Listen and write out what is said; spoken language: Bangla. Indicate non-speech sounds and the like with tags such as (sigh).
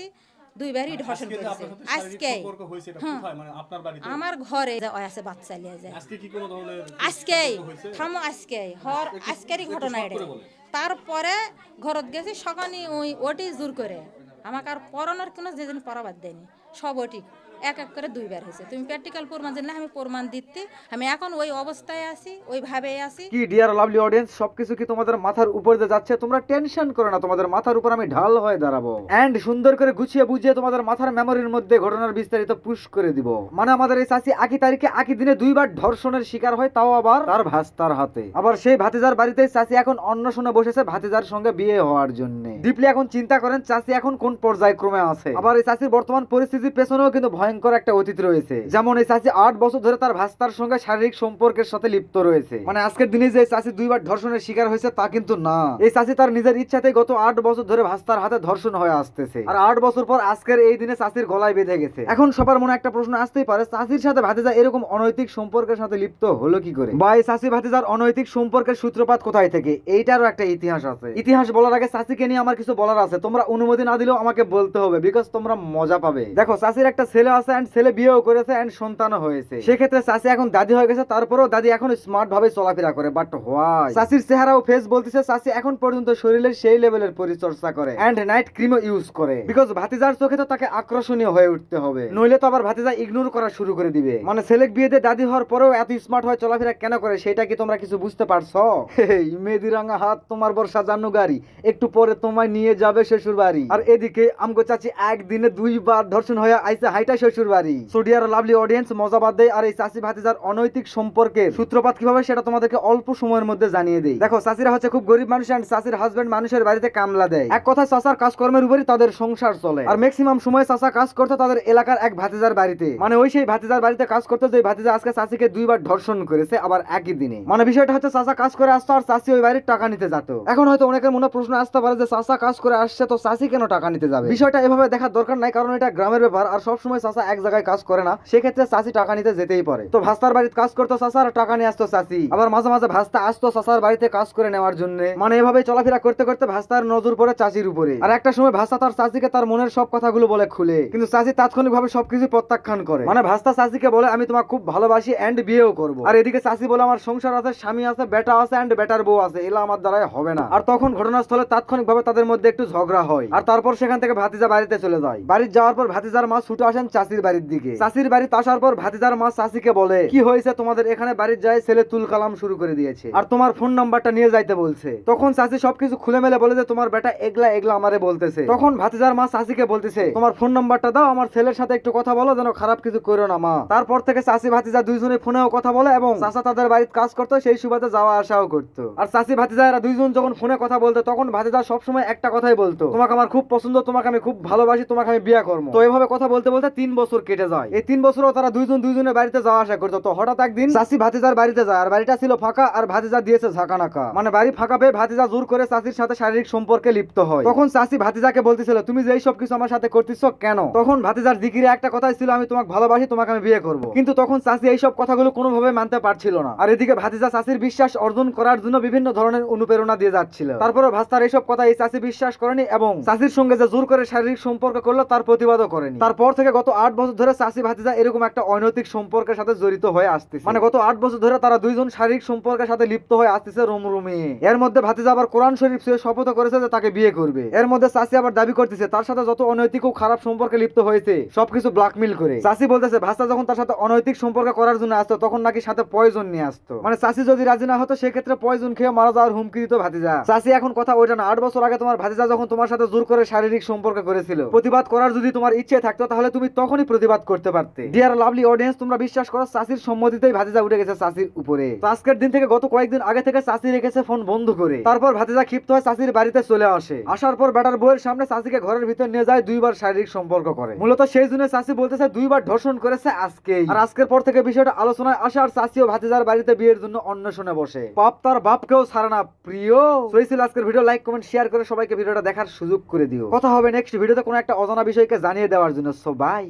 চাষি দুইবারই ধর্ষণ আজকে করেছে। আজকে হ্যাঁ। মানে আমার ঘরে আছে বাচ্চা লিয়ে যায়। আজকে থামো আজকে হর আজকেরই ঘটনা এটা তারপরে ঘরত গেছি সকালে ওই ওটি জোর করে। আমাকে আর পড়ানোর কোনো যেদিন পড়াবার দেয়নি সব ওটি এক এক করে দুইবার হয়েছে। তুমি প্র্যাকটিক্যাল প্রমাণ জানলে আমি প্রমাণ দিতে, আমি এখন ওই অবস্থায় আছি, ওইভাবেই আছি। কি ডিয়ার লাভলি অডিয়েন্স সবকিছু কি তোমাদের মাথার উপর দিয়ে যাচ্ছে? তোমরা টেনশন করো না, তোমাদের মাথার উপর আমি ঢাল হয়ে দাঁড়াবো। এন্ড সুন্দর করে গুছিয়ে বুঝিয়ে তোমাদের মাথার মেমোরির মধ্যে ঘটনার বিস্তারিত পুশ করে দিব। মানে আমাদের এই চাষি একই তারিখে একই দিনে দুইবার ধর্ষণের শিকার হয়, তাও আবার তার ভাস্তার হাতে। আবার সেই ভাতিজার বাড়িতে চাষি এখন অন্য শুনে বসেছে ভাতিজার সঙ্গে বিয়ে হওয়ার জন্য। ডিপলি এখন চিন্তা করেন, চাষি এখন কোন পর্যায়ক্রমে আছে। আবার এই চাষির বর্তমান পরিস্থিতির পেছনেও কিন্তু ভয়ঙ্কর একটা অতীত রয়েছে। যেমন এই চাষি আট বছর ধরে তার ভাস্তার সঙ্গে শারীরিক সম্পর্কের সাথে লিপ্ত রয়েছে। মানে আজকের দিনে যে চাষি দুইবার ধর্ষণের শিকার হয়েছে তা কিন্তু না। এই চাষি তার নিজের ইচ্ছাতেই গত আট বছর ধরে ভাস্তার হাতে ধর্ষণ হয়ে আসতেছে। আর আট বছর পর আজকের এই দিনে চাষির গলায় বেঁধে গেছে। এখন সবার মনে একটা প্রশ্ন আসতেই পারে চাষির সাথে ভাতিজা এরকম অনৈতিক সম্পর্কের সাথে লিপ্ত হলো কি করে? বা এই চাষি ভাতিজার অনৈতিক সম্পর্কের সূত্রপাত কোথায় থেকে? এইটারও একটা ইতিহাস আছে। ইতিহাস বলার আগে চাষিকে নিয়ে আমার কিছু বলার আছে। তোমরা অনুমতি না দিলেও আমাকে বলতে হবে বিকজ তোমরা মজা পাবে। দেখো চাষির একটা ছেলে আছে এন্ড ছেলে বিয়েও করেছে এন্ড সন্তানও হয়েছে। সেক্ষেত্রে চাষি এখন দাদি হয়ে গেছে তারপরেও দাদি এখন স্মার্ট ভাবে চলাফেরা করে বাট হোয়াই চাষির চেহারা ও ফেস বলতেছে চাষি এখন পর্যন্ত শরীরের সেই লেভেলের পরিচর্যা করে এন্ড নাইট ক্রিমও ইউজ করে। বিকজ ভাতিজার চোখে তো তাকে আকর্ষণীয় হয়ে উঠতে হবে। নইলে তো আবার ভাতিজা ইগনোর করা শুরু করে দিবে। মানে ছেলে বিয়েতে দাদি হওয়ার পরেও এত স্মার্ট হয়ে চলাফেরা কেন করে সেটা কি তোমরা কিছু বুঝতে পারছ? হেই, (laughs) মেহেদি রাঙা হাত তোমার বর্ষা জানো গাড়ি একটু পরে তোমায় নিয়ে যাবে শ্বশুর বাড়ি আর এদিকে আমগো চাচি একদিনে দুইবার ধর্ষণ হয়ে আইসে হাইটা শ্বশুর বাড়ি। সোডিয়ার লাভলি অডিয়েন্স মজাবাদ দেয় আর এই চাচি ভাতিজার অনৈতিক সম্পর্কের সূত্রপাত কীভাবে সেটা তোমাদেরকে অল্প সময়ের মধ্যে জানিয়ে দেই। দেখো চাচিরা হচ্ছে খুব গরিব মানুষ এন্ড চাচির হাজবেন্ড মানুষের বাড়িতে কামলা দেয়। এক কথায় চাচার কাজকর্মের উপরই তাদের সংসার চলে। আর ম্যাক্সিমাম সময় চাচা কাজ করতো তাদের এলাকার এক ভাতিজার বাড়িতে। মানে ওই সেই ভাতিজার বাড়িতে কাজ করতো যে ভাতিজা আজকে চাচিকে দুইবার ধর্ষণ করেছে, আবার একই দিনে। মানে বিষয়টা হচ্ছে চাচা কাজ করে আসতো আর চাচি ওই বাড়ির টাকা নিতে যেত। এখন হয়তো অনেকের মনে প্রশ্ন আসতে পারে যে চাচা কাজ করে আসছে তো চাচি কেন টাকা নিতে যাবে? বিষয়টা এভাবে দেখার দরকার নাই, কারণ এটা গ্রামের ব্যাপার, আর সবসময় চাচা এক জায়গায় কাজ করে না, সেক্ষেত্রে চাচি টাকা নিতে যেতেই পারে। তো ভাস্তার বাড়িতে কাজ করতো আর টাকা নিয়ে আসতো চাচি আবার মাঝে মাঝে ভাস্তা আসতো চাচার বাড়িতে কাজ করে নেওয়ার জন্য। মানে এভাবে চলাফেরা করতে করতে ভাস্তার নজর পড়ে চাচির উপরে। আর একটা সময় ভাস্তা তার চাচিকে তার মনের সব কথাগুলো বলে খুলে। কিন্তু চাচি তাৎক্ষণিক ভাবে সবকিছু প্রত্যাখ্যান করে। মানে ভাস্তা চাচিকে বলে, আমি তোমাকে খুব ভালোবাসি এন্ড বিয়েও করব। আর এদিকে চাচি বলে, আমার সংসার আছে, স্বামী আছে, বেটা আছে এন্ড বেটার বউ আছে, এলা আমার দ্বারাই হবে না। আর তখন ঘটনাস্থলে তাৎক্ষণিক ভাবে তাদের মধ্যে একটু ঝগড়া হয়। আর তারপর সেখান থেকে ভাতিজা বাড়িতে চলে যায়। বাড়ির যাওয়ার পর ভাতিজার মা ছুটে আসেন চাচির বাড়ির দিকে। চাচির বাড়িতে আসার পর ভাতিজার মা চাচিকে বলে, কি হয়েছে তোমাদের এখানে বাড়ির যায় ছেলে তুল কালাম শুরু করে দিয়েছে। আর তোমার ফোন নাম্বারটা নিয়ে যাইতে বলছে। তখন চাচি সবকিছু খুলে মেলে বলে যে, তোমার বেটা এগলা এগলা আমারে বলতেছে। তখন ভাতিজার মা চাচিকে বলতেছে, তোমার ফোন নাম্বারটা দাও, আমার ছেলের সাথে একটু কথা বলো, যেন খারাপ কিছু করো না মা। তারপর থেকে চাচি ভাতিজা দুইজনে ফোনেও কথা বলে এবং চাচা তাদের বাড়িতে কাজ করতো, সেই সুবাদে যাওয়া আসাও করতো। আর চাচি ভাতিজা এরা দুইজন যখন ফোনে কথা বলতো, তখন ভাতিজা সবসময় একটা কথাই বলতো, তোমাকে আমার খুব পছন্দ, তোমাকে আমি খুব ভালোবাসি, তোমাকে আমি বিয়ে করব। তো এভাবে কথা বলতে বলতে তিন বছর কেটে যায়। এই তিন বছরও তারা দুইজন দুইজনের বাড়িতে যাওয়া আসা করতো। তো হঠাৎ একদিন চাচি ভাতিজার বাড়িতে যায়, আর বাড়িটা ছিল ফাঁকা, আর ভাতিজা দিয়েছে ঝাঁকানাকা। মানে বাড়ি ফাঁকা পেয়ে ভাতিজা জোর করে চাচির সাথে শারীরিক সম্পর্কে লিপ্ত হয়। তখন চাচি ভাতিজাকে বলতেছিল, তুমি যে সব কিছু আমার সাথে করতেছ কেন? তখন ভাতিজার দিকিরে একটা কথাই ছিল, আমি তোমাকে ভালোবাসি, তোমাকে আমি বিয়ে করব। কিন্তু তখন চাচি এই সব কথাগুলো কোনোভাবে মানতে পারছিল না। আর এদিকে ভাতিজা চাষির বিশ্বাস অর্জন করার জন্য বিভিন্ন ধরনের অনুপ্রেরণা দিয়ে যাচ্ছিল। তারপরে ভাস্তার এইসব কথা এই চাষি বিশ্বাস করেনি এবং চাচির সঙ্গে যে জোর করে শারীরিক সম্পর্ক করল, তার প্রতিবাদও করেনি। তারপর থেকে গত আট বছর ধরে চাচি ভাতিজা এরকম একটা অনৈতিক সম্পর্কের সাথে জড়িত হয়ে আসতেছে। মানে গত আট বছর ধরে তারা দুইজন শারীরিক সম্পর্কের সাথে লিপ্ত হয়ে আসতেছে রুমরুমে এর মধ্যে ভাতিজা আবার কোরআন শরীফ সে শপথ করেছে যে তাকে বিয়ে করবে। এর মধ্যে চাচি আবার দাবি করতেছে তার সাথে যত অনৈতিক ও খারাপ সম্পর্কে লিপ্ত হয়েছে, সবকিছু ব্ল্যাকমেল করে। চাচি বলতেছে, ভাস্তা যখন তার সাথে অনৈতিক সম্পর্ক করার জন্য আসতো, তখন নাকি সাথে পয়জন নিয়ে আসতো। মানে চাষি যদি রাজি না হতো, সেক্ষেত্রে পয়জন খেয়ে মারা যাওয়ার হুমকি দিত ভাতিজা। চাষি এখন কথা ওইটা না, আট বছর আগে তোমার ভাতিজা যখন তোমার সাথে জোর করে শারীরিক সম্পর্ক করেছিল, প্রতিবাদ করার যদি তোমার ইচ্ছে থাকতো, তাহলে তুমি তখনই প্রতিবাদ করতে পারতে। ডিয়ার লাভলি অডিয়েন্স তোমরা বিশ্বাস করো চাচির সম্মতিতেই ভাতিজা উঠে গেছে চাচির উপরে। আজকের দিন থেকে গত কয়েকদিন আগে থেকে চাচি রেখেছে ফোন বন্ধ করে। তারপর ভাতিজা ক্ষিপ্ত হয়ে চাচির বাড়িতে চলে আসে। আসার পর বেটার বউয়ের সামনে চাচিকে ঘরের ভিতর নিয়ে যায়, দুইবার শারীরিক সম্পর্ক করে। মূলত সেই জন্য চাচি বলতেছে, দুইবার ধর্ষণ করেছে আজকেই। আর আজকের পর থেকে বিষয়টা আলোচনায় আসে আর চাচি ও ভাতিজার বাড়িতে বিয়ের জন্য অন্বেষণে বসে। বাপ তার বাপকেও ছাড়ে না, প্রিয়। সইছিল আজকের ভিডিও। লাইক কমেন্ট শেয়ার করে সবাইকে ভিডিওটা দেখার সুযোগ করে দিও। কথা হবে নেক্সট ভিডিওতে কোনো একটা অজানা বিষয়কে জানিয়ে দেওয়ার জন্য। So by